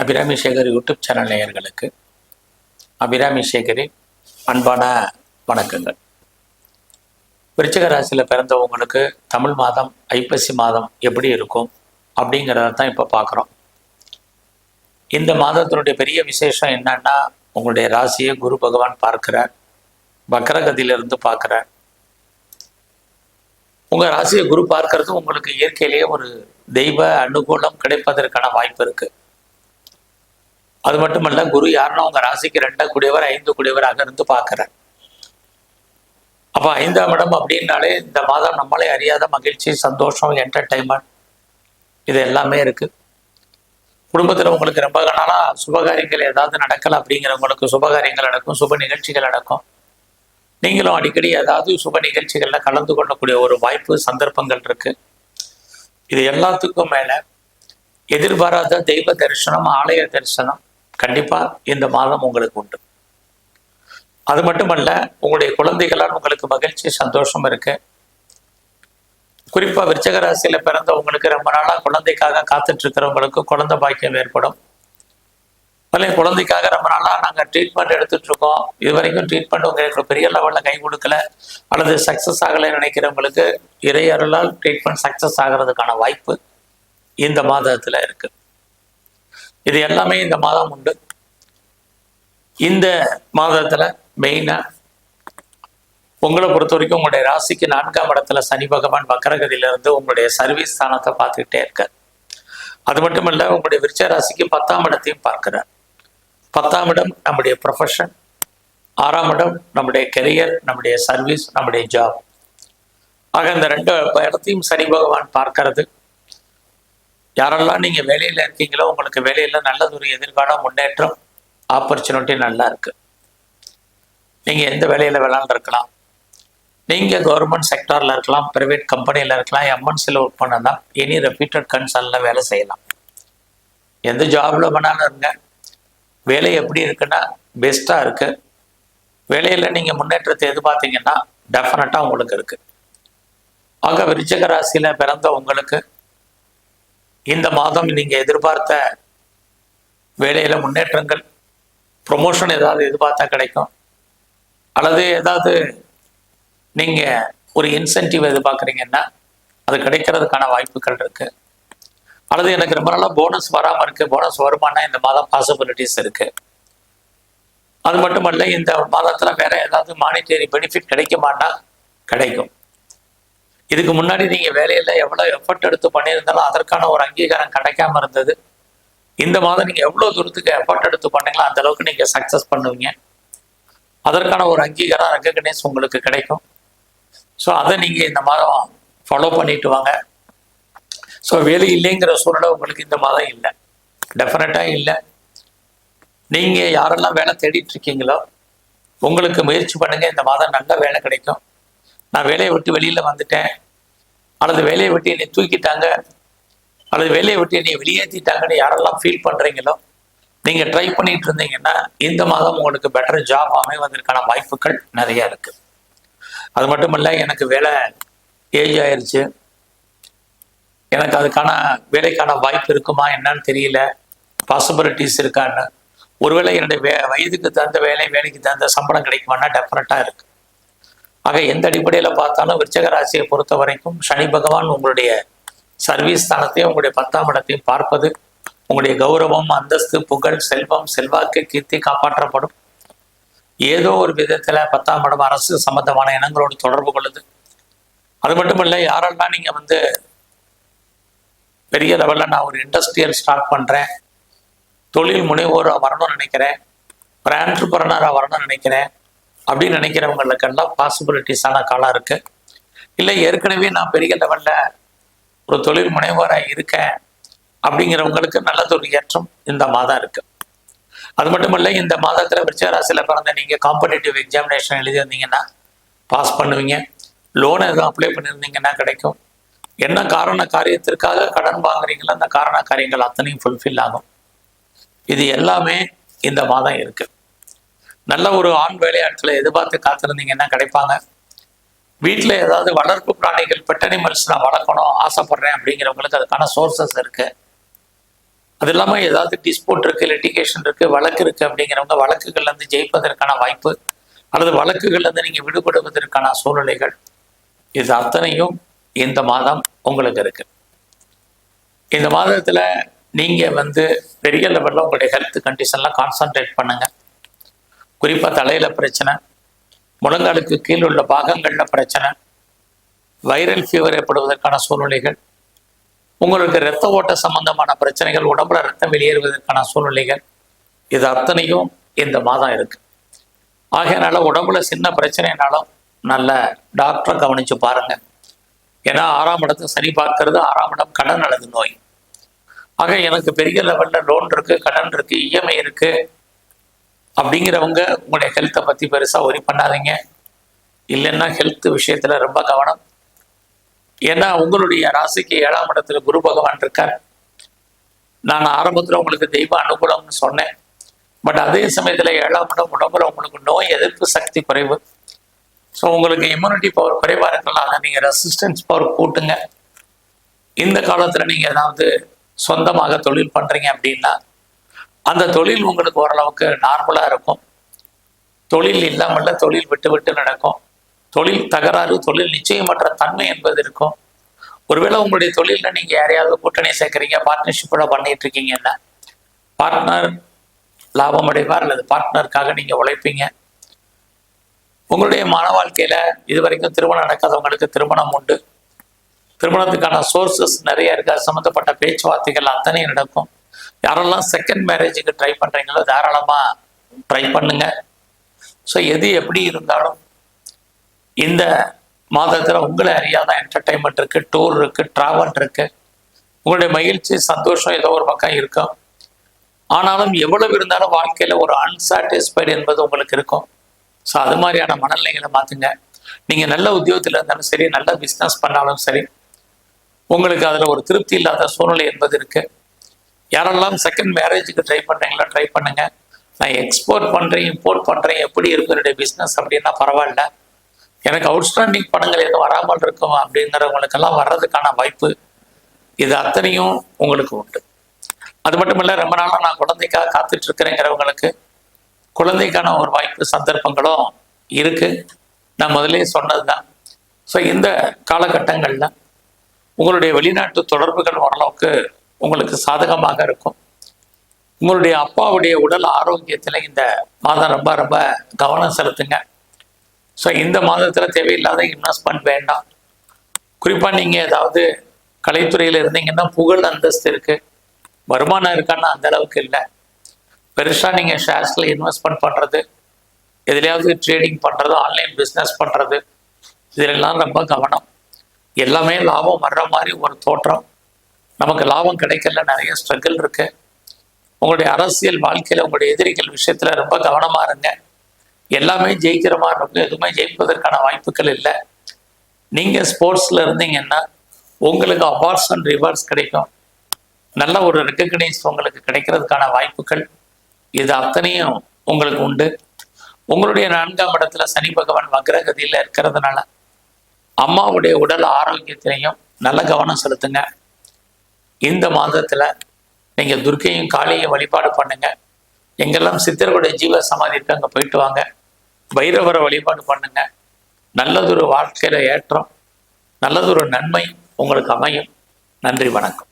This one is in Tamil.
அபிராமி சேகர் யூடியூப் சேனல் நேயர்களுக்கு அபிராமி சேகரின் அன்பான வணக்கங்கள். விருச்சிக ராசியில் பிறந்தவங்களுக்கு தமிழ் மாதம் ஐப்பசி மாதம் எப்படி இருக்கும் அப்படிங்கிறத தான் இப்போ பார்க்குறோம் இந்த மாதத்தினுடைய பெரிய விசேஷம் என்னன்னா உங்களுடைய ராசியை குரு பகவான் பார்க்கிறார். வக்கரகதியிலிருந்து பார்க்குறார். உங்கள் ராசியை குரு பார்க்கறது உங்களுக்கு இயற்கையிலேயே ஒரு தெய்வ அனுகூலம் கிடைப்பதற்கான வாய்ப்பு இருக்கு. அது மட்டுமல்ல குரு யாருன்னா உங்க ராசிக்கு ரெண்டாம் கூடியவர் ஐந்து கூடியவராக இருந்து பார்க்கிறார். அப்போ ஐந்தாம் இடம் அப்படின்னாலே இந்த மாதம் நம்மளே அறியாத மகிழ்ச்சி சந்தோஷம் என்டர்டைன்மெண்ட் இது எல்லாமே இருக்கு. குடும்பத்தில் உங்களுக்கு ரொம்ப நாளாக சுபகாரியங்கள் ஏதாவது நடக்கல அப்படிங்கிறவங்களுக்கு சுபகாரியங்கள் நடக்கும் சுப நிகழ்ச்சிகள் நடக்கும். நீங்களும் அடிக்கடி ஏதாவது சுப நிகழ்ச்சிகளில் கலந்து கொள்ளக்கூடிய ஒரு வாய்ப்பு சந்தர்ப்பங்கள் இருக்கு. இது எல்லாத்துக்கும் மேல எதிர்பாராத தெய்வ தரிசனம் ஆலய தரிசனம் கண்டிப்பா இந்த மாதம் உங்களுக்கு உண்டு. அது மட்டுமல்ல உங்களுடைய குழந்தைகளால் உங்களுக்கு மகிழ்ச்சி சந்தோஷம் இருக்கு. குறிப்பா விருச்சக ராசியில பிறந்தவங்களுக்கு ரொம்ப நாளா குழந்தைக்காக காத்துட்டு இருக்கிறவங்களுக்கு குழந்தை பாக்கியம் ஏற்படும். அதில் குழந்தைக்காக ரொம்ப நாளா நாங்க ட்ரீட்மெண்ட் எடுத்துட்டு இருக்கோம் இது வரைக்கும் ட்ரீட்மெண்ட் உங்களுக்கு பெரிய லெவல்ல கை கொடுக்கல. அல்லது சக்சஸ் ஆகலை நினைக்கிறவங்களுக்கு இறையருளால் ட்ரீட்மெண்ட் சக்சஸ் ஆகிறதுக்கான வாய்ப்பு இந்த மாதத்துல இருக்கு. இது எல்லாமே இந்த மாதம் உண்டு. இந்த மாதத்துல மெயினா உங்களை பொறுத்த வரைக்கும் உங்களுடைய ராசிக்கு நான்காம் இடத்துல சனி பகவான் வக்கரகதியிலிருந்து உங்களுடைய சர்வீஸ் ஸ்தானத்தை பார்த்துக்கிட்டே இருக்கார். அது மட்டும் இல்ல உங்களுடைய விருச்ச ராசிக்கு பத்தாம் இடத்தையும் பார்க்கிறார். பத்தாம் இடம் நம்முடைய ப்ரொஃபஷன் ஆறாம் இடம் நம்முடைய கெரியர் நம்முடைய சர்வீஸ் நம்முடைய ஜாப் ஆக இந்த ரெண்டு இடத்தையும் சனி பகவான் பார்க்கறது. யாரெல்லாம் நீங்க வேலையில இருக்கீங்களோ உங்களுக்கு வேலையில நல்லதொரு எதிர்காலம் முன்னேற்றம் ஆப்பர்ச்சுனிட்டி நல்லா இருக்கு. நீங்க எந்த வேலையில வேணாலும் இருக்கலாம். நீங்க கவர்மெண்ட் செக்டார்ல இருக்கலாம் பிரைவேட் கம்பெனியில இருக்கலாம் எம்என்சில ஒர்க் பண்ணலாம் எனி ரெப்யூட்டட் கன்சல்ல வேலை செய்யலாம். எந்த ஜாப்ல வேணாலும் இருங்க. வேலை எப்படி இருக்குன்னா பெஸ்டா இருக்கு. வேலையில நீங்க முன்னேற்றத்தை எதிர்பார்த்தீங்கன்னா டெஃபினட்டா உங்களுக்கு இருக்கு. ஆக விருச்சக ராசியில பிறந்த உங்களுக்கு இந்த மாதம் நீங்கள் எதிர்பார்த்த வேலையில் முன்னேற்றங்கள் ப்ரொமோஷன் ஏதாவது எதிர்பார்த்தா கிடைக்கும்? அல்லது ஏதாவது நீங்கள் ஒரு இன்சென்டிவ் எதிர்பார்க்குறீங்கன்னா அது கிடைக்கிறதுக்கான வாய்ப்புகள் இருக்குது அல்லது எனக்கு ரொம்ப நாளாக போனஸ் வராமல் இருக்குது போனஸ் வருமானா இந்த மாதம் பாசிபிலிட்டிஸ் இருக்குது அது மட்டுமல்ல இந்த மாதத்தில் வேறு ஏதாவது மானிட்டரி பெனிஃபிட் கிடைக்குமான்னா கிடைக்கும். இதுக்கு முன்னாடி நீங்கள் வேலையில் எவ்வளோ எஃபர்ட் எடுத்து பண்ணியிருந்தாலும் அதற்கான ஒரு அங்கீகாரம் கிடைக்காம இருந்தது. இந்த மாதம் நீங்கள் எவ்வளோ தூரத்துக்கு எஃபர்ட் எடுத்து பண்ணீங்களோ அந்த அளவுக்கு சக்ஸஸ் பண்ணுவீங்க. அதற்கான ஒரு அங்கீகாரம் ரெக்கக்னைஸ் உங்களுக்கு கிடைக்கும். ஸோ அதை நீங்கள் இந்த மாதம் ஃபாலோ பண்ணிட்டு வாங்க. ஸோ வேலை இல்லைங்கிற சூழ்நிலை உங்களுக்கு இந்த மாதம் இல்லை. டெஃபினட்டாக இல்லை. நீங்கள் யாரெல்லாம் வேலை தேடிட்டு இருக்கீங்களோ உங்களுக்கு முயற்சி பண்ணுங்கள் இந்த மாதம் நல்ல வேலை கிடைக்கும். நான் வேலையை விட்டு வெளியில வந்துட்டேன். அல்லது வேலையை விட்டு என்னை தூக்கிட்டாங்க. அல்லது வேலையை விட்டு என்னை வெளியேற்றிட்டாங்கன்னு யாரெல்லாம் ஃபீல் பண்றீங்களோ நீங்கள் ட்ரை பண்ணிட்டு இருந்தீங்கன்னா இந்த மாதம் உங்களுக்கு பெட்டர் ஜாப் அமைவதற்கான வாய்ப்புகள் நிறையா இருக்கு. அது மட்டும் இல்லை எனக்கு வேலை ஏஜ் ஆயிடுச்சு எனக்கு அதுக்கான வேலைக்கான வாய்ப்பு இருக்குமா என்னன்னு தெரியல. பாசிபிலிட்டிஸ் இருக்கான்னு. ஒருவேளை என்னுடைய வே வயதுக்கு தகுந்த வேலை வேலைக்கு தகுந்த சம்பளம் கிடைக்குமானா டெஃபினட்டா இருக்குது ஆக எந்த அடிப்படையில் பார்த்தாலும் விருச்சக ராசியை பொறுத்த வரைக்கும் சனி பகவான் உங்களுடைய சர்வீஸ் ஸ்தானத்தையும் உங்களுடைய பத்தாம் இடத்தையும் பார்ப்பது உங்களுடைய கௌரவம் அந்தஸ்து புகழ் செல்வம் செல்வாக்கு கீர்த்தி காப்பாற்றப்படும். ஏதோ ஒரு விதத்தில் பத்தாம் இடம் அரசு சம்பந்தமான இனங்களோடு தொடர்பு கொள்ளுது. அது மட்டும் இல்லை யாரெல்லாம் நீங்கள் வந்து பெரிய லெவலில் நான் ஒரு இண்டஸ்ட்ரியல் ஸ்டார்ட் பண்ணுறேன் தொழில் முனைவோராக வரணும்னு நினைக்கிறேன் ஒரு ஆண்டர்பிரனராக வரணும்னு நினைக்கிறேன் அப்படின்னு நினைக்கிறவங்களுக்கெல்லாம் பாசிபிலிட்டிஸான காலம் இருக்கு. இல்லை ஏற்கனவே நான் பெரிய லெவலில் ஒரு தொழில் முனைவோராக இருக்கேன் அப்படிங்கிறவங்களுக்கு நல்லதொரு ஏற்றம் இந்த மாதம் இருக்கு. அது மட்டும் இல்லை இந்த மாதத்தில் விருச்சராசியில் பிறந்த நீங்கள் காம்படிட்டிவ் எக்ஸாமினேஷன் எழுதியிருந்தீங்கன்னா பாஸ் பண்ணுவீங்க. லோன் எதுவும் அப்ளை பண்ணியிருந்தீங்கன்னா கிடைக்கும். என்ன காரண காரியத்திற்காக கடன் வாங்குறீங்களோ அந்த காரண காரியங்கள் அத்தனையும் ஃபுல்ஃபில் ஆகும். இது எல்லாமே இந்த மாதம் இருக்குது நல்ல ஒரு ஆண் வேலையாட்களை எதிர்பார்த்து காத்திருந்தீங்கன்னா கிடைப்பாங்க. வீட்டில் ஏதாவது வளர்ப்பு பிராணிகள் பெட் அனிமல்ஸ் நான் வளர்க்கணும் ஆசைப்படுறேன் அப்படிங்கிறவங்களுக்கு அதுக்கான சோர்சஸ் இருக்கு. அது இல்லாமல் ஏதாவது டிஸ்போர்ட் இருக்கு லிட்டிகேஷன் இருக்கு வழக்கு இருக்கு அப்படிங்கிறவங்க வழக்குகள்லேருந்து ஜெயிப்பதற்கான வாய்ப்பு அல்லது வழக்குகள்லேருந்து நீங்கள் விடுபடுவதற்கான சூழ்நிலைகள் இது அத்தனையும் இந்த மாதம் உங்களுக்கு இருக்கு. இந்த மாதத்தில் நீங்கள் வந்து பெரிய லெவலில் உங்களுடைய ஹெல்த் கண்டிஷன்லாம் கான்சன்ட்ரேட் பண்ணுங்கள் குறிப்பாக தலையில பிரச்சனை முழங்காலுக்கு கீழ் உள்ள பாகங்களில் பிரச்சனை வைரல் ஃபீவர் ஏற்படுவதற்கான சூழ்நிலைகள் உங்களுக்கு இரத்த ஓட்ட சம்பந்தமான பிரச்சனைகள் உடம்புல ரத்தம் வெளியேறுவதற்கான சூழ்நிலைகள் இது அத்தனையும் இந்த மாதம் இருக்கு. ஆகையனால உடம்புல சின்ன பிரச்சனைனாலும் நல்ல டாக்டரை கவனிச்சு பாருங்க. ஏன்னா ஆறாம் இடத்தை சரி பார்க்கறது ஆறாம் இடம் கடன் அல்லது நோய். ஆக எனக்கு பெரிய லெவலில் லோன் இருக்கு கடன் இருக்கு இஎம்ஐ இருக்கு. அப்படிங்கிறவங்க உங்களுடைய ஹெல்த்தை பத்தி பெருசாக ஒரி பண்ணாதீங்க. இல்லைன்னா ஹெல்த் விஷயத்துல ரொம்ப கவனம். ஏன்னா உங்களுடைய ராசிக்கு ஏழாம் இடத்துல குரு பகவான் இருக்கார். நான் ஆரம்பத்துல உங்களுக்கு தெய்வ அனுகூலம்னு சொன்னேன். பட் அதே சமயத்துல ஏழாம் இடம் உடம்புல உங்களுக்கு நோய் எதிர்ப்பு சக்தி குறைவு. ஸோ உங்களுக்கு இம்யூனிட்டி பவர் குறைவாக இருக்கலாம். அதை நீங்கள் ரெசிஸ்டன்ஸ் பவர் கூட்டுங்க. இந்த காலத்துல நீங்க ஏதாவது சொந்தமாக தொழில் பண்ணுறீங்க அப்படின்னா அந்த தொழில் உங்களுக்கு ஓரளவுக்கு நார்மலாக இருக்கும். தொழில் இல்லாமல் தொழில் விட்டு விட்டு நடக்கும். தொழில் தகராறு தொழில் நிச்சயமற்ற தன்மை என்பது இருக்கும். ஒருவேளை உங்களுடைய தொழிலில் நீங்கள் யாரையாவது கூட்டணி சேர்க்குறீங்க பார்ட்னர்ஷிப்போட பண்ணிட்டு இருக்கீங்கன்னா பார்ட்னர் லாபம் அடைவார் அல்லது பார்ட்னருக்காக நீங்கள் உழைப்பீங்க. உங்களுடைய மன வாழ்க்கையில் இது வரைக்கும் திருமணம் நடக்காதவங்களுக்கு திருமணம் உண்டு. திருமணத்துக்கான சோர்சஸ் நிறைய இருக்கு. அது சம்மந்தப்பட்ட பேச்சுவார்த்தைகள் அத்தனையும் நடக்கும். யாரெல்லாம் செகண்ட் மேரேஜுக்கு ட்ரை பண்ணுறீங்களோ தாராளமா ட்ரை பண்ணுங்க. ஸோ எது எப்படி இருந்தாலும் இந்த மாதத்துல உங்களை அறியாத என்டர்டைன்மெண்ட் இருக்கு டூர் இருக்கு ட்ராவல் இருக்கு. உங்களுடைய மகிழ்ச்சி சந்தோஷம் ஏதோ ஒரு பக்கம் இருக்கும். ஆனாலும் எவ்வளவு இருந்தாலும் வாழ்க்கையில ஒரு அன்சாட்டிஸ்ஃபைடு என்பது உங்களுக்கு இருக்கும். ஸோ அது மாதிரியான மனநிலைகளை மாத்துங்க. நீங்க நல்ல உத்தியோகத்தில் இருந்தாலும் சரி நல்ல பிஸ்னஸ் பண்ணாலும் சரி உங்களுக்கு அதுல ஒரு திருப்தி இல்லாத சூழ்நிலை என்பது இருக்கு. யாரெல்லாம் செகண்ட் மேரேஜுக்கு ட்ரை பண்ணுறீங்களா ட்ரை பண்ணுங்க. நான் எக்ஸ்போர்ட் பண்றேன் இம்போர்ட் பண்றேன் எப்படி இருக்கும் என்னுடைய பிஸ்னஸ் அப்படின்னா பரவாயில்ல. எனக்கு அவுட்ஸ்டாண்டிங் பணங்கள் எதுவும் வராமல் இருக்கும் அப்படிங்கிறவங்களுக்கெல்லாம் வர்றதுக்கான வாய்ப்பு இது அத்தனையும் உங்களுக்கு உண்டு. அது மட்டும் இல்லை ரொம்ப நாளாக நான் குழந்தைக்காக காத்துட்டு இருக்கிறேங்கிறவங்களுக்கு குழந்தைக்கான ஒரு வாய்ப்பு சந்தர்ப்பங்களும் இருக்கு. நான் முதலே சொன்னதுதான். ஸோ இந்த காலகட்டங்களில் உங்களுடைய வெளிநாட்டு தொடர்புகள் ஓரளவுக்கு உங்களுக்கு சாதகமாக இருக்கும். உங்களுடைய அப்பாவுடைய உடல் ஆரோக்கியத்தில் இந்த மாதம் ரொம்ப ரொம்ப கவனம் செலுத்துங்க. ஸோ இந்த மாதத்தில் தேவையில்லாத இன்வெஸ்ட்மெண்ட் வேண்டாம். குறிப்பாக நீங்கள் ஏதாவது கலைத்துறையில் இருந்தீங்கன்னா புகழ் அந்தஸ்து இருக்குது வருமானம் இருக்கான்னா அந்த அளவுக்கு இல்லை. பெருசாக நீங்கள் ஷேர்ஸில் இன்வெஸ்ட்மெண்ட் பண்ணுறது எதுலையாவது ட்ரேடிங் பண்ணுறது ஆன்லைன் பிஸ்னஸ் பண்ணுறது இதிலெல்லாம் ரொம்ப கவனம். எல்லாமே லாபம் வர்ற மாதிரி ஒரு தோற்றம். நமக்கு லாபம் கிடைக்கல நிறைய ஸ்ட்ரகிள் இருக்கு. உங்களுடைய அரசியல் வாழ்க்கையில் உங்களுடைய எதிரிகள் விஷயத்தில் ரொம்ப கவனமாக இருங்க. எல்லாமே ஜெயிக்கிற மாதிரி இருக்கும் எதுவுமே ஜெயிப்பதற்கான வாய்ப்புகள் இல்லை. நீங்கள் ஸ்போர்ட்ஸில் இருந்தீங்கன்னா உங்களுக்கு அவார்ட்ஸ் அண்ட் ரிவார்ட்ஸ் கிடைக்கும். நல்ல ஒரு ரெக்கக்னைஸ் உங்களுக்கு கிடைக்கிறதுக்கான வாய்ப்புகள். இது அத்தனையும் உங்களுக்கு உண்டு. உங்களுடைய நான்காம் இடத்துல சனி பகவான் வக்ரகதியில் இருக்கிறதுனால அம்மாவுடைய உடல் ஆரோக்கியத்திலையும் நல்ல கவனம் செலுத்துங்க. இந்த மாதத்துல நீங்க துர்க்கையும் காளியையும் வழிபாடு பண்ணுங்க. எங்கெல்லாம் சித்தர்களுடைய ஜீவ சமாதி இருக்கு அங்க போயிட்டு வாங்க. பைரவரை வழிபாடு பண்ணுங்க. நல்லதொரு வாழ்க்கையில ஏற்றம் நல்லதொரு நன்மை உங்களுக்கு அமையும். நன்றி வணக்கம்.